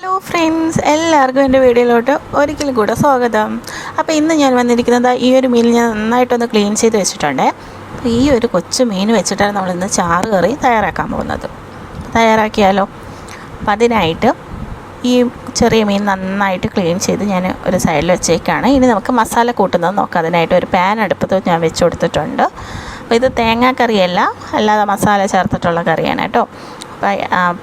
Hello friends എല്ലാവർക്കും എന്റെ വീഡിയോയിലോട്ട് ഒരിക്കലും കൂടെ സ്വാഗതം. അപ്പോൾ ഇന്ന് ഞാൻ വന്നിരിക്കുന്നത് ഈ ഒരു മീൻ ഞാൻ നന്നായിട്ടൊന്ന് ക്ലീൻ ചെയ്ത് വെച്ചിട്ടുണ്ട്. അപ്പോൾ ഈ ഒരു കൊച്ചു മീൻ വെച്ചിട്ടാണ് നമ്മളിന്ന് ചാറ് കറി തയ്യാറാക്കാൻ പോകുന്നത്. തയ്യാറാക്കിയാലോ? അപ്പം അതിനായിട്ട് ഈ ചെറിയ മീൻ നന്നായിട്ട് ക്ലീൻ ചെയ്ത് ഞാൻ ഒരു സൈഡിൽ വെച്ചേക്കാണ്. ഇനി നമുക്ക് മസാല കൂട്ടുന്നത് നോക്കാം. അതിനായിട്ട് ഒരു പാൻ അടുപ്പത്ത് ഞാൻ വെച്ച് കൊടുത്തിട്ടുണ്ട്. അപ്പോൾ ഇത് തേങ്ങാക്കറിയല്ല. അല്ലാതെ മസാല ചേർത്തിട്ടുള്ള കറിയാണ് കേട്ടോ.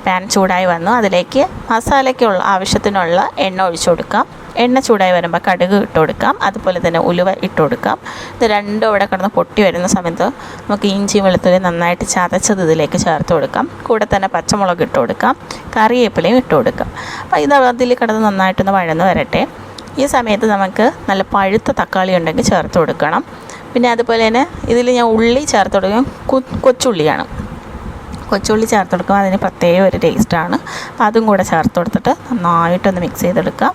പാൻ ചൂടായി വന്നു. അതിലേക്ക് മസാലയ്ക്കുള്ള ആവശ്യത്തിനുള്ള എണ്ണ ഒഴിച്ചു കൊടുക്കാം. എണ്ണ ചൂടായി വരുമ്പോൾ കടുക് ഇട്ട് കൊടുക്കാം. അതുപോലെ തന്നെ ഉലുവ ഇട്ട് കൊടുക്കാം. ഇത് രണ്ടും ഇവിടെ കിടന്ന് പൊട്ടി വരുന്ന സമയത്ത് നമുക്ക് ഇഞ്ചി വെളുത്തുള്ളി നന്നായിട്ട് ചതച്ചത് ഇതിലേക്ക് ചേർത്ത് കൊടുക്കാം. കൂടെ തന്നെ പച്ചമുളക് ഇട്ട് കൊടുക്കാം. കറിവേപ്പിലയും ഇട്ട് കൊടുക്കാം. അപ്പോൾ ഇത് അതിൽ കിടന്ന് നന്നായിട്ടൊന്ന് വഴന്ന് വരട്ടെ. ഈ സമയത്ത് നമുക്ക് നല്ല പഴുത്ത തക്കാളി ഉണ്ടെങ്കിൽ ചേർത്ത് കൊടുക്കണം. പിന്നെ അതുപോലെ തന്നെ ഇതിൽ ഞാൻ ഉള്ളി ചേർത്ത് കൊടുക്കും. കൊച്ചുള്ളിയാണ്. കൊച്ചുള്ളി ചേർത്ത് കൊടുക്കുമ്പോൾ അതിന് പ്രത്യേക ഒരു ടേസ്റ്റാണ് അതും കൂടെ ചേർത്ത് കൊടുത്തിട്ട് നന്നായിട്ടൊന്ന് മിക്സ് ചെയ്തെടുക്കാം.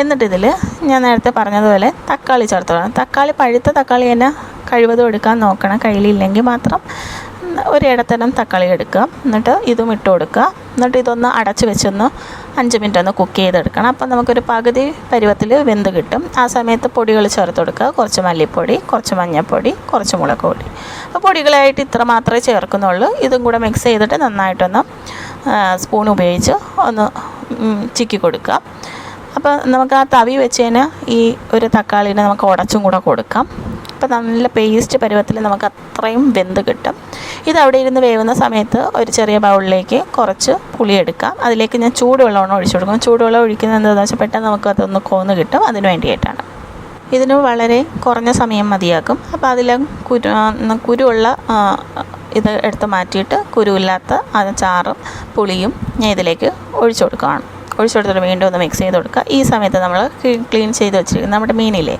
എന്നിട്ട് ഇതിൽ ഞാൻ നേരത്തെ പറഞ്ഞതുപോലെ തക്കാളി ചേർത്ത് കൊടുക്കണം തക്കാളി പഴുത്ത തക്കാളി തന്നെ കഴിവതും എടുക്കാൻ നോക്കണം. കയ്യിലില്ലെങ്കിൽ മാത്രം ഒരിടത്തരം തക്കാളി എടുക്കുക എന്നിട്ട് ഇതും ഇട്ട് കൊടുക്കുക എന്നിട്ട് ഇതൊന്ന് അടച്ച് വെച്ചൊന്ന് അഞ്ച് മിനിറ്റ് ഒന്ന് കുക്ക് ചെയ്തെടുക്കണം. അപ്പം നമുക്കൊരു പകുതി പരുവത്തിൽ വെന്ത് കിട്ടും. ആ സമയത്ത് പൊടികൾ ചേർത്ത് കൊടുക്കുക. കുറച്ച് മല്ലിപ്പൊടി കുറച്ച് മഞ്ഞൾപ്പൊടി കുറച്ച് മുളക് പൊടി. പൊടികളായിട്ട് ഇത്ര മാത്രമേ ചേർക്കുന്നുള്ളൂ. ഇതും കൂടെ മിക്സ് ചെയ്തിട്ട് നന്നായിട്ടൊന്ന് സ്പൂൺ ഉപയോഗിച്ച് ഒന്ന് ചിക്കി കൊടുക്കുക അപ്പോൾ നമുക്ക് ആ തവി വെച്ചതിന് ഈ ഒരു തക്കാളിനെ നമുക്ക് ഉടച്ചും കൂടെ കൊടുക്കാം. അപ്പോൾ നല്ല പേസ്റ്റ് പരുവത്തിൽ നമുക്ക് അത്രയും വെന്ത് കിട്ടും. ഇത് അവിടെ ഇരുന്ന് വേവുന്ന സമയത്ത് ഒരു ചെറിയ ബൗളിലേക്ക് കുറച്ച് പുളി എടുക്കാം. അതിലേക്ക് ഞാൻ ചൂടുവെള്ളമാണ് ഒഴിച്ചു കൊടുക്കും. ചൂടുവെള്ളം ഒഴിക്കുന്നത് എന്താണെന്ന് വെച്ചാൽ പെട്ടെന്ന് നമുക്ക് അതൊന്ന് കോന്ന് കിട്ടും. അതിന് വേണ്ടിയിട്ടാണ്. ഇതിന് വളരെ കുറഞ്ഞ സമയം മതിയാക്കും അപ്പോൾ അതിൽ കുരു കുരുവുള്ള ഇത് എടുത്ത് മാറ്റിയിട്ട് കുരുവില്ലാത്ത ആ ചാറും പുളിയും ഞാൻ ഇതിലേക്ക് ഒഴിച്ചു കൊടുക്കുകയാണ്. ഒഴിച്ചു കൊടുത്തിട്ട് വീണ്ടും ഒന്ന് മിക്സ് ചെയ്ത് കൊടുക്കുക. ഈ സമയത്ത് നമ്മൾ ക്ലീൻ ചെയ്ത് വെച്ചിരിക്കുന്ന നമ്മുടെ മീനില്ലേ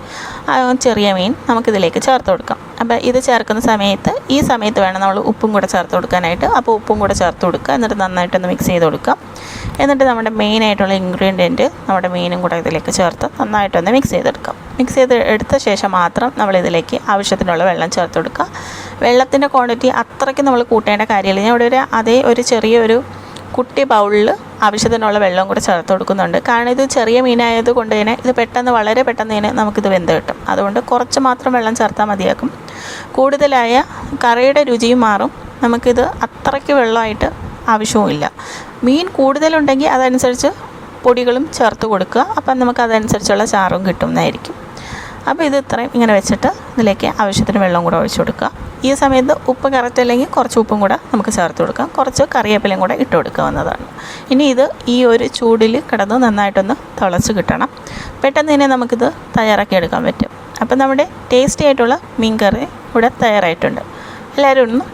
ചെറിയ മീൻ നമുക്കിതിലേക്ക് ചേർത്ത് കൊടുക്കാം. അപ്പോൾ ഇത് ചേർക്കുന്ന സമയത്ത് ഈ സമയത്ത് വേണം നമ്മൾ ഉപ്പും കൂടെ ചേർത്ത് കൊടുക്കാനായിട്ട്. അപ്പോൾ ഉപ്പും കൂടെ ചേർത്ത് കൊടുക്കുക. എന്നിട്ട് നന്നായിട്ടൊന്ന് മിക്സ് ചെയ്ത് കൊടുക്കാം. എന്നിട്ട് നമ്മുടെ മെയിനായിട്ടുള്ള ഇൻഗ്രീഡിയന്റ് നമ്മുടെ മീനും കൂടെ ഇതിലേക്ക് ചേർത്ത് നന്നായിട്ടൊന്ന് മിക്സ് ചെയ്തെടുക്കാം. മിക്സ് ചെയ്ത് എടുത്ത ശേഷം മാത്രം നമ്മൾ ഇതിലേക്ക് ആവശ്യത്തിനുള്ള വെള്ളം ചേർത്ത് കൊടുക്കുക. വെള്ളത്തിന്റെ ക്വാണ്ടിറ്റി അത്രയ്ക്ക് നമ്മൾ കൂട്ടേണ്ട കാര്യമില്ല. ഞാൻ ഇവിടെ ഒരു അതേ ഒരു ചെറിയൊരു കുട്ടി ബൗളിൽ ആവശ്യത്തിനുള്ള വെള്ളം കൂടെ ചേർത്ത് കൊടുക്കുന്നുണ്ട്. കാരണം ഇത് ചെറിയ മീനായത് കൊണ്ട് തന്നെ ഇത് പെട്ടെന്ന് വളരെ പെട്ടെന്ന് തന്നെ നമുക്കിത് വെന്ത് കിട്ടും. അതുകൊണ്ട് കുറച്ച് മാത്രം വെള്ളം ചേർത്താൽ മതിയാക്കും കൂടുതലായ കറിയുടെ രുചിയും മാറും. നമുക്കിത് അത്രയ്ക്ക് വെള്ളമായിട്ട് ആവശ്യവുമില്ല. മീൻ കൂടുതലുണ്ടെങ്കിൽ അതനുസരിച്ച് പൊടികളും ചേർത്ത് കൊടുക്കുക. അപ്പം നമുക്ക് അതനുസരിച്ചുള്ള ചാറും കിട്ടുന്നതായിരിക്കും. അപ്പോൾ ഇത് ഇത്രയും ഇങ്ങനെ വെച്ചിട്ട് ഇതിലേക്ക് ആവശ്യത്തിന് വെള്ളം കൂടെ ഒഴിച്ചു കൊടുക്കുക. ഈ സമയത്ത് ഉപ്പ് കറക്റ്റ് അല്ലെങ്കിൽ കുറച്ച് ഉപ്പും കൂടെ നമുക്ക് ചേർത്ത് കൊടുക്കാം. കുറച്ച് കറിവേപ്പിലയും കൂടെ ഇട്ട് കൊടുക്കാവുന്നതാണ് ഇനി ഇത് ഈ ഒരു ചൂടിൽ കിടന്ന് നന്നായിട്ടൊന്ന് തിളച്ച് കിട്ടണം. പെട്ടെന്ന് തന്നെ നമുക്കിത് തയ്യാറാക്കി എടുക്കാൻ പറ്റും. അപ്പം നമ്മുടെ ടേസ്റ്റി ആയിട്ടുള്ള മീൻ കറി ഇവിടെ തയ്യാറായിട്ടുണ്ട്. എല്ലാവരും ഒന്ന്